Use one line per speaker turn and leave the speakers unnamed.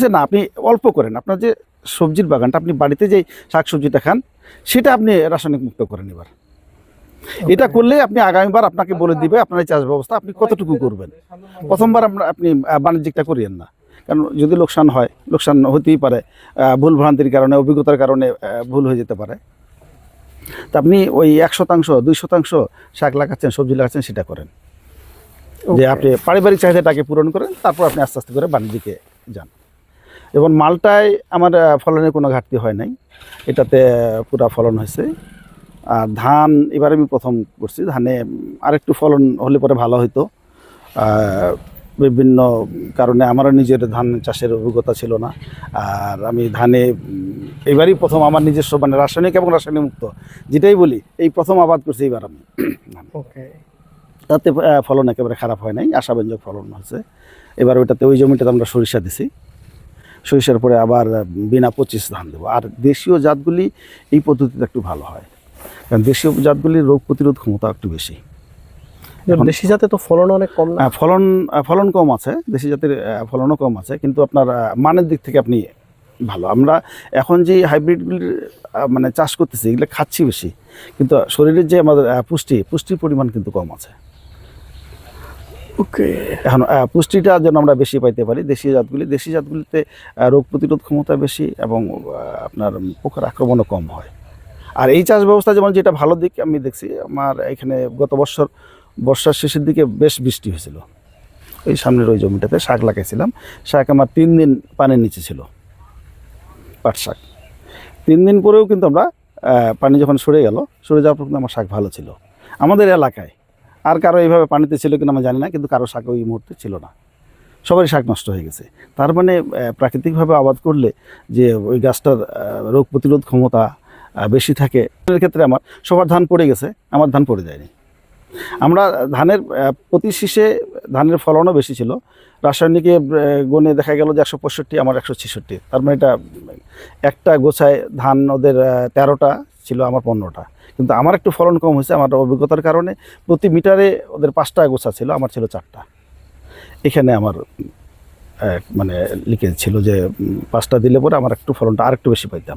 যে না আপনি অল্প করেন। আপনার যে সবজির বাগানটা আপনি বাড়িতে যে শাক সবজিটা খান সেটা আপনি রাসায়নিক মুক্ত করেন এবার। এটা করলে আপনি আগামীবার আপনাকে বলে দিবে আপনার এই চাষ ব্যবস্থা আপনি কতটুকু করবেন। প্রথমবার আমরা আপনি বাণিজ্যিকটা করিয়েন না। কারণ যদি লোকসান হয় লোকসান হতেই পারে ভুল ভ্রান্তির কারণে অভিজ্ঞতার কারণে ভুল হয়ে যেতে পারে। তা আপনি ওই এক শতাংশ দুই শতাংশ শাক লাগাচ্ছেন সবজি লাগাচ্ছেন সেটা করেন। যে আপনি পারিবারিক চাহিদাটাকে পূরণ করেন তারপর আপনি আস্তে আস্তে করে বাণিজ্যিকে যান। এবং মালটায় আমার ফলনের কোনো ঘাটতি হয় নাই। এটাতে পুরা ফলন হয়েছে। আর ধান এবার আমি প্রথম করছি। ধানে আরেকটু ফলন হলে পরে ভালো হতো বিভিন্ন কারণে আমারও নিজের ধান চাষের অভিজ্ঞতা ছিল না। আর আমি ধানে এবারই প্রথম আমার নিজস্ব মানে রাসায়নিক এবং রাসায়নিক মুক্ত যেটাই বলি এই প্রথম আবাদ করছি এবার আমি। তাতে ফলন একেবারে খারাপ হয় নাই। আশাব্যঞ্জক ফলন হয়েছে। এবার ওইটাতে ওই জমিটাতে আমরা সরিষা দিছি। সরিষার পরে আবার বিনা পঁচিশ ধান দেবো। আর দেশীয় জাতগুলি এই পদ্ধতিতে একটু ভালো হয়। কারণ দেশীয় জাতগুলির রোগ প্রতিরোধ ক্ষমতা একটু বেশি।
দেশি জাতে তো ফলন অনেক কম না?
ফলন ফলন কম আছে দেশি জাতের ফলনও কম আছে কিন্তু আপনার মানের দিক থেকে আপনি ভালো। আমরা এখন যে হাইব্রিডগুলির মানে চাষ করতেছি এগুলো খাচ্ছি বেশি কিন্তু শরীরের যে আমাদের পুষ্টি পুষ্টির পরিমাণ কিন্তু কম আছে। এখন পুষ্টিটা যেন আমরা বেশি পাইতে পারি দেশি জাতগুলি দেশি জাতগুলিতে রোগ প্রতিরোধ ক্ষমতা বেশি এবং আপনার পোকার আক্রমণও কম হয়। আর এই চাষ ব্যবস্থা যেমন যেটা ভালো দিক, আমি দেখছি, আমার এখানে গত বছর বর্ষার শেষের দিকে বেশ বৃষ্টি হয়েছিল। ওই সামনের ওই জমিটাতে শাক লাগাইছিলাম। শাক আমার তিন দিন পানির নিচে ছিল, পাট শাক। তিন দিন পরেও কিন্তু আমরা পানি যখন সরে গেল, সরে যাওয়ার পর কিন্তু আমার শাক ভালো ছিল। আমাদের এলাকায় আর কারও এইভাবে পানিতে ছিল কিনা আমি জানি না, কিন্তু কারও শাক ওই মুহূর্তে ছিল না। সবারই শাক নষ্ট হয়ে গেছে। তার মানে প্রাকৃতিকভাবে আবাদ করলে যে ওই গাছটার রোগ প্রতিরোধ ক্ষমতা বেশি থাকে ক্ষেত্রে আমার, সবার ধান পড়ে গেছে, আমার ধান পড়ে যায়নি। আমরা ধানের প্রতি শীষে ধানের ফলনও বেশি ছিল। রাসায়নিকে গুণে দেখা গেল যে একশো পঁয়ষট্টি, আমার একশো ছেষট্টি। তার মানে এটা একটা গোছায় ধান ওদের তেরোটা ছিল আমার পনেরোটা কিন্তু আমার একটু ফলন কম হয়েছে আমার অভিজ্ঞতার কারণে। প্রতি মিটারে ওদের পাঁচটা গোছা ছিল, আমার ছিল চারটা। এখানে আমার মানে লিকেজ ছিল যে পাঁচটা দিলে পরে আমার একটু ফলনটা আর একটু বেশি পাইতাম।